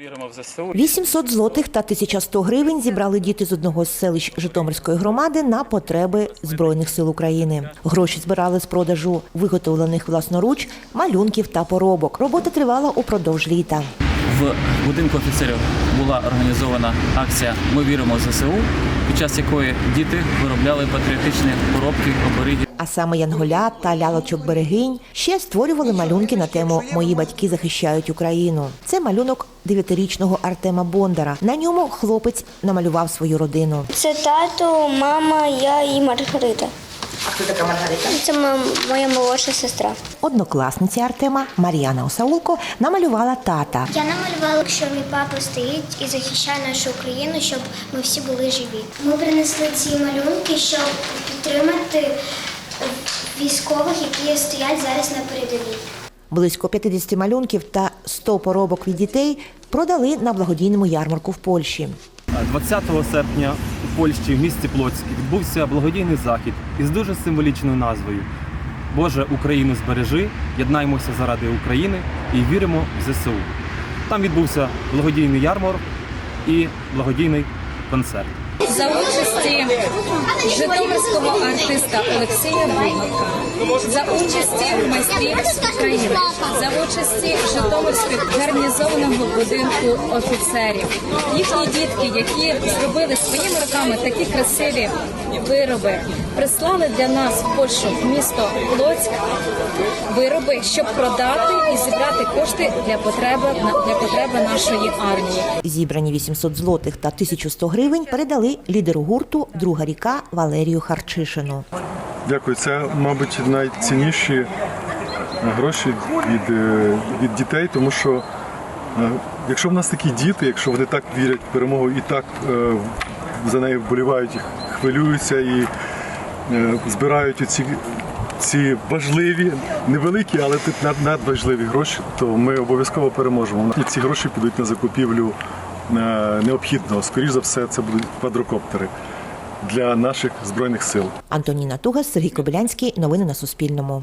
Віримо в ЗСУ. 800 злотих та 1100 гривень зібрали діти з одного з селищ Житомирської громади на потреби Збройних сил України. Гроші збирали з продажу виготовлених власноруч малюнків та поробок. Робота тривала упродовж літа. В будинку офіцерів була організована акція Ми віримо в ЗСУ, під час якої діти виробляли патріотичні поробки оберігів. А саме янголя та лялочок берегинь ще створювали малюнки на тему Мої батьки захищають Україну. Це малюнок дев'ятирічного Артема Бондара. На ньому хлопець намалював свою родину. Це тато, мама, я і Маргарита. Хто така Маргарита? Це моя молодша сестра. Однокласниця Артема Мар'яна Осаулко намалювала тата. Я намалювала, що мій папа стоїть і захищає нашу Україну, щоб ми всі були живі. Ми принесли ці малюнки, щоб підтримати військових, які стоять зараз на передовій. Близько 50 малюнків та 100 поробок від дітей продали на благодійному ярмарку в Польщі. 20 серпня у Польщі в місті Плоцьк відбувся благодійний захід із дуже символічною назвою Боже Україну збережи, єднаймося заради України і віримо в ЗСУ. Там відбувся благодійний ярмарок і благодійний концерт. За участі житомирського артиста Олексія Бугака, за участі майстрів України, за участі Житомирських гарнізованого будинку офіцерів. Їхні дітки, які зробили своїми руками такі красиві вироби, прислали для нас в Польщу в місто Плоцьк вироби, щоб продати і зібрати кошти для потреби для потреби нашої армії. Зібрані 800 злотих та 1100 гривень передали лідеру гурту Друга ріка Валерію Харчишину. Дякую. Це, мабуть, найцінніші гроші від, е, від дітей, тому що е, якщо в нас такі діти, якщо вони так вірять в перемогу і так е, за нею вболівають, хвилюються і е, збирають оці ці важливі, невеликі, але надважливі гроші, то ми обов'язково переможемо. І ці гроші підуть на закупівлю е, необхідного. Скоріше за все, це будуть квадрокоптери для наших збройних сил. Антоніна Тугас, Сергій Кобилянський. Новини на Суспільному.